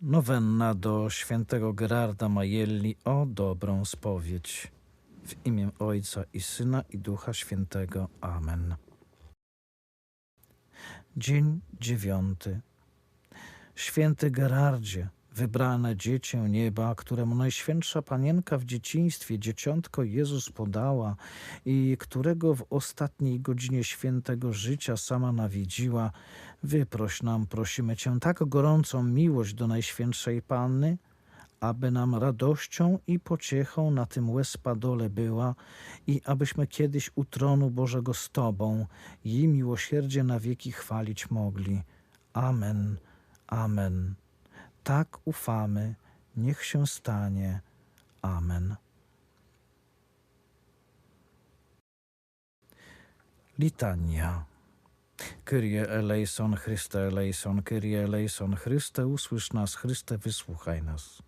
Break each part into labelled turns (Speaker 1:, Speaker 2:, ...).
Speaker 1: Nowenna do świętego Gerarda Majelli o dobrą spowiedź. W imię Ojca i Syna i Ducha Świętego. Amen. Dzień dziewiąty. Święty Gerardzie, wybrane dziecię nieba, któremu Najświętsza Panienka w dzieciństwie dzieciątko Jezus podała i którego w ostatniej godzinie świętego życia sama nawiedziła, wyproś nam, prosimy Cię, tak gorącą miłość do Najświętszej Panny, aby nam radością i pociechą na tym łez-padole była i abyśmy kiedyś u tronu Bożego z Tobą jej miłosierdzie na wieki chwalić mogli. Amen, amen. Tak ufamy, niech się stanie. Amen. Litania. Kyrie eleison, Chryste eleison, Kyrie eleison, Chryste usłysz nas, Chryste wysłuchaj nas.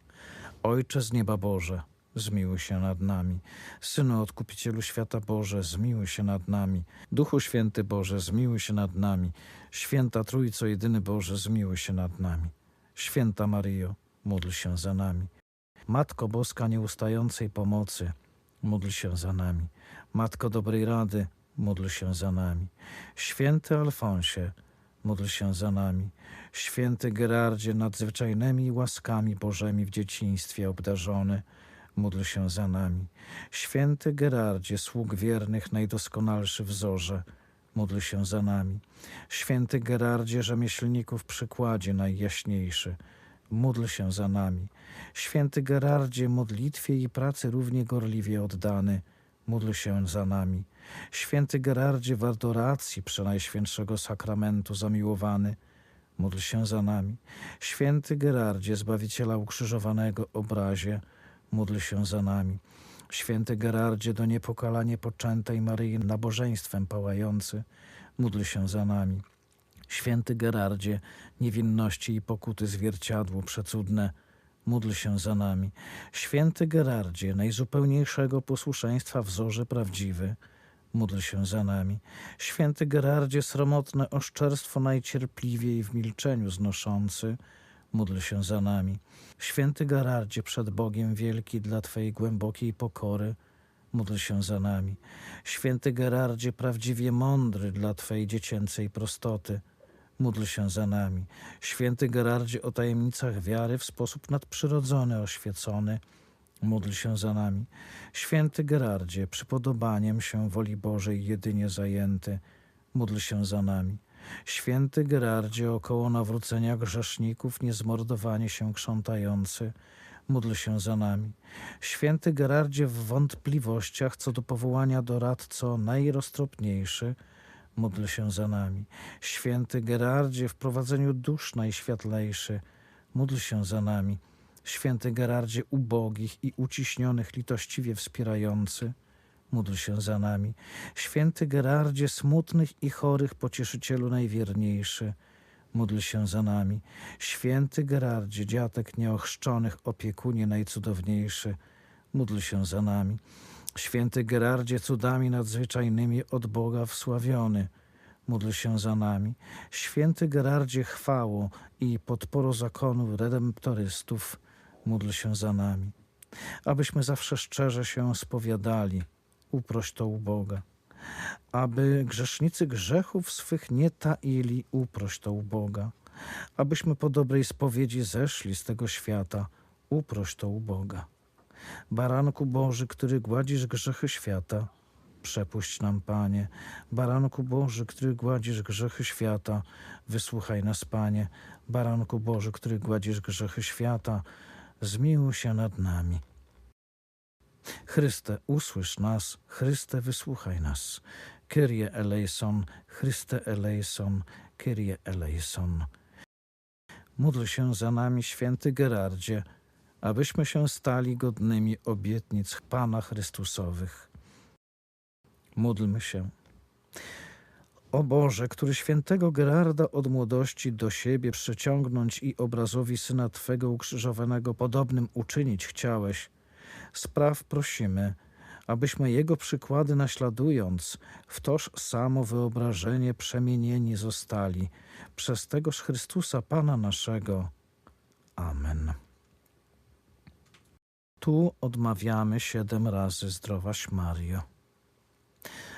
Speaker 1: Ojcze z nieba Boże, zmiłuj się nad nami. Synu Odkupicielu Świata Boże, zmiłuj się nad nami. Duchu Święty Boże, zmiłuj się nad nami. Święta Trójco Jedyny Boże, zmiłuj się nad nami. Święta Maryjo, módl się za nami. Matko Boska nieustającej pomocy, módl się za nami. Matko dobrej rady, módl się za nami. Święty Alfonsie, módl się za nami. Święty Gerardzie, nadzwyczajnymi łaskami Bożymi w dzieciństwie obdarzony, módl się za nami. Święty Gerardzie, sług wiernych, najdoskonalszy wzorze, módl się za nami. Święty Gerardzie, rzemieślników przykładzie najjaśniejszy, módl się za nami. Święty Gerardzie, modlitwie i pracy równie gorliwie oddany, módl się za nami. Święty Gerardzie, w adoracji przenajświętszego sakramentu zamiłowany, módl się za nami. Święty Gerardzie, Zbawiciela ukrzyżowanego obrazie, módl się za nami. Święty Gerardzie, do niepokalanie poczętej Maryi nabożeństwem pałający, módl się za nami. Święty Gerardzie, niewinności i pokuty zwierciadło przecudne, módl się za nami. Święty Gerardzie, najzupełniejszego posłuszeństwa wzorze prawdziwy, módl się za nami. Święty Gerardzie, sromotne oszczerstwo najcierpliwiej w milczeniu znoszący, módl się za nami. Święty Gerardzie, przed Bogiem wielki dla Twojej głębokiej pokory, módl się za nami. Święty Gerardzie, prawdziwie mądry dla Twojej dziecięcej prostoty, módl się za nami. Święty Gerardzie, o tajemnicach wiary w sposób nadprzyrodzony oświecony, módl się za nami. Święty Gerardzie, przypodobaniem się woli Bożej jedynie zajęty, módl się za nami. Święty Gerardzie, około nawrócenia grzeszników, niezmordowanie się krzątający, módl się za nami. Święty Gerardzie, w wątpliwościach co do powołania doradco najroztropniejszy, módl się za nami. Święty Gerardzie, w prowadzeniu dusz najświetlejszy, módl się za nami. Święty Gerardzie, ubogich i uciśnionych litościwie wspierający, módl się za nami. Święty Gerardzie, smutnych i chorych pocieszycielu najwierniejszy, módl się za nami. Święty Gerardzie, dziatek nieochrzczonych opiekunie najcudowniejszy, módl się za nami. Święty Gerardzie, cudami nadzwyczajnymi od Boga wsławiony, módl się za nami. Święty Gerardzie, chwało i podporo zakonu redemptorystów, módl się za nami. Abyśmy zawsze szczerze się spowiadali, uproś to u Boga. Aby grzesznicy grzechów swych nie taili, uproś to u Boga. Abyśmy po dobrej spowiedzi zeszli z tego świata, uproś to u Boga. Baranku Boży, który gładzisz grzechy świata, przepuść nam, Panie. Baranku Boży, który gładzisz grzechy świata, wysłuchaj nas, Panie. Baranku Boży, który gładzisz grzechy świata, zmiłuj się nad nami. Chryste, usłysz nas, Chryste, wysłuchaj nas. Kyrie eleison, Chryste eleison, Kyrie eleison. Módl się za nami, święty Gerardzie, abyśmy się stali godnymi obietnic Pana Chrystusowych. Módlmy się. O Boże, który świętego Gerarda od młodości do siebie przyciągnąć i obrazowi Syna Twego ukrzyżowanego podobnym uczynić chciałeś, spraw prosimy, abyśmy Jego przykłady naśladując, w toż samo wyobrażenie przemienieni zostali przez tegoż Chrystusa Pana naszego. Amen. Tu odmawiamy siedem razy zdrowaś Mario.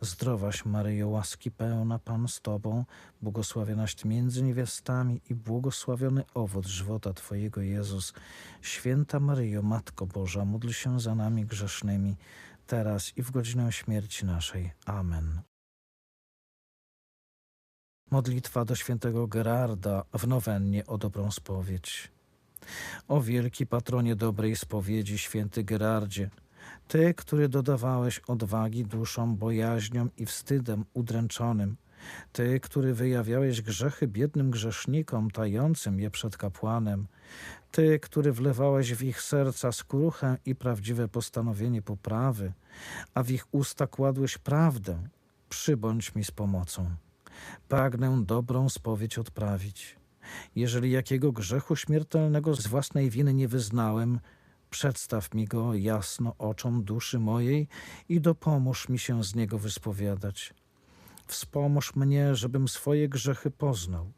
Speaker 1: Zdrowaś Maryjo, łaski pełna, Pan z Tobą, błogosławionaś między niewiastami i błogosławiony owoc żywota Twojego, Jezus. Święta Maryjo, Matko Boża, módl się za nami grzesznymi, teraz i w godzinę śmierci naszej. Amen. Modlitwa do świętego Gerarda w nowennie o dobrą spowiedź. O wielki patronie dobrej spowiedzi, święty Gerardzie, Ty, który dodawałeś odwagi duszom, bojaźniom i wstydem udręczonym, Ty, który wyjawiałeś grzechy biednym grzesznikom, tającym je przed kapłanem, Ty, który wlewałeś w ich serca skruchę i prawdziwe postanowienie poprawy, a w ich usta kładłeś prawdę, przybądź mi z pomocą. Pragnę dobrą spowiedź odprawić. Jeżeli jakiego grzechu śmiertelnego z własnej winy nie wyznałem, przedstaw mi go jasno oczom duszy mojej i dopomóż mi się z niego wyspowiadać. Wspomóż mnie, żebym swoje grzechy poznał.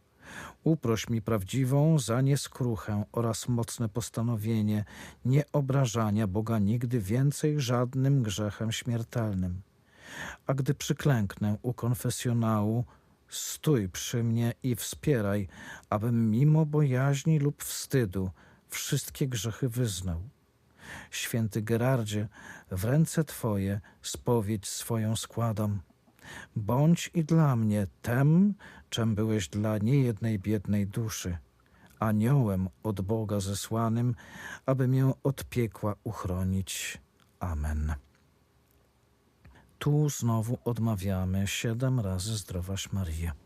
Speaker 1: Uproś mi prawdziwą za nie skruchę oraz mocne postanowienie nie obrażania Boga nigdy więcej żadnym grzechem śmiertelnym. A gdy przyklęknę u konfesjonału, stój przy mnie i wspieraj, abym mimo bojaźni lub wstydu wszystkie grzechy wyznał. Święty Gerardzie, w ręce Twoje spowiedź swoją składam. Bądź i dla mnie tem, czem byłeś dla niejednej biednej duszy, aniołem od Boga zesłanym, aby mię od piekła uchronić. Amen. Tu znowu odmawiamy siedem razy zdrowaś Maryja.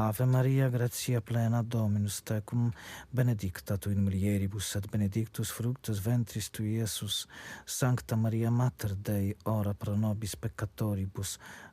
Speaker 1: Ave Maria, gratia plena Dominus tecum, benedicta tu in mulieribus et benedictus fructus ventris tu, Iesus. Sancta Maria Mater Dei, ora pro nobis peccatoribus,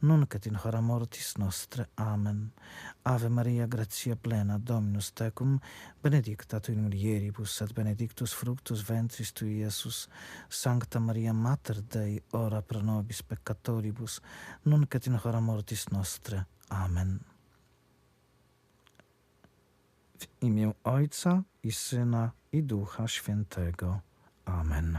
Speaker 1: nunc et in hora mortis nostre. Amen. Ave Maria, gratia plena, Dominus tecum, benedicta tu in mulieribus, et benedictus fructus ventris tui, Iesus. Sancta Maria, Mater Dei, ora pro nobis peccatoribus, nunc et in hora mortis nostre. Amen. W imię Ojca i Syna i Ducha Świętego. Amen.